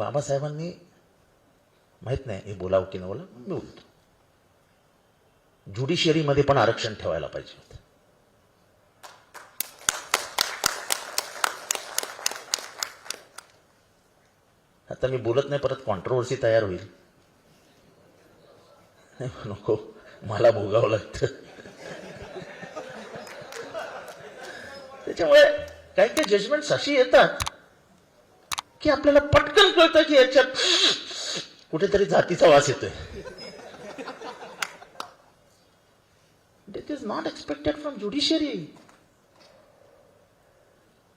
बाबासाहेबांनी माहीत नाही हे बोलावं की नाही बोला मी बोलतो ज्युडिशियरीमध्ये पण आरक्षण ठेवायला पाहिजे होतं. आता मी बोलत नाही परत कॉन्ट्रोवर्सी तयार होईल. नको मला भोगावं लागतं. त्याच्यामुळे काही काही जजमेंट्स अशी येतात. की आपल्याला पटकन कळतं की याच्यात कुठेतरी जातीचा वास येतोय. Death is not expected from judiciary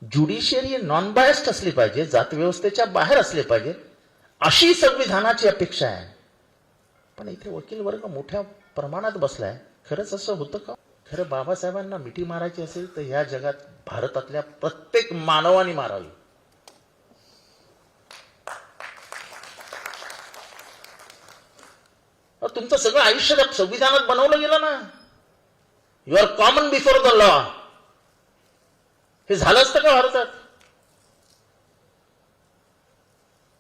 judiciary non biased असली पाहिजे जात व्यवस्थेच्या बाहेर असले पाहिजे अशी संविधानाची अपेक्षा आहे. पण इथे वकील वर्ग मोठ्या प्रमाणात बसलाय. खरंच असं होतं का? खरं बाबासाहेबांना मिठी मारायची असेल तर ह्या जगात भारतातल्या प्रत्येक मानवाने मारावी. तुमचं सगळं आयुष्य त्या संविधानात बनवलं गेलं ना. You are common before the law हे झालं असतं का भारतात?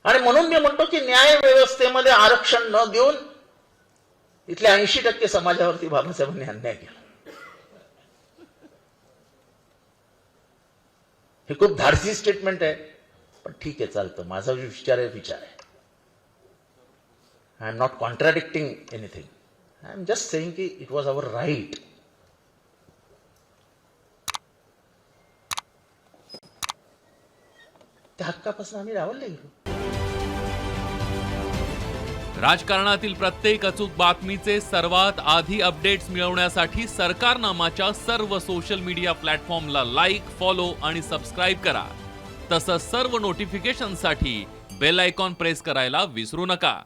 आणि म्हणून मी म्हणतो की न्याय व्यवस्थेमध्ये आरक्षण न देऊन इथल्या ऐंशी टक्के समाजावरती बाबासाहेबांनी अन्याय केला. हे खूप धाडसी स्टेटमेंट आहे पण ठीक आहे चालतं. माझा जो विचार आहे विचार आहे. I'm not contradicting anything I'm just saying की इट वॉज अवर राईट त्या हक्कापासून आम्ही रावलले गेलो राजकारणातील प्रत्येक अचूक बातमीचे सर्वात आधी अपडेट्स मिळवण्यासाठी सरकारनामाच्या सर्व सोशल मीडिया प्लॅटफॉर्मला लाईक फॉलो आणि सबस्क्राईब करा. तसंच सर्व नोटिफिकेशनसाठी बेल आयकॉन प्रेस करायला विसरू नका.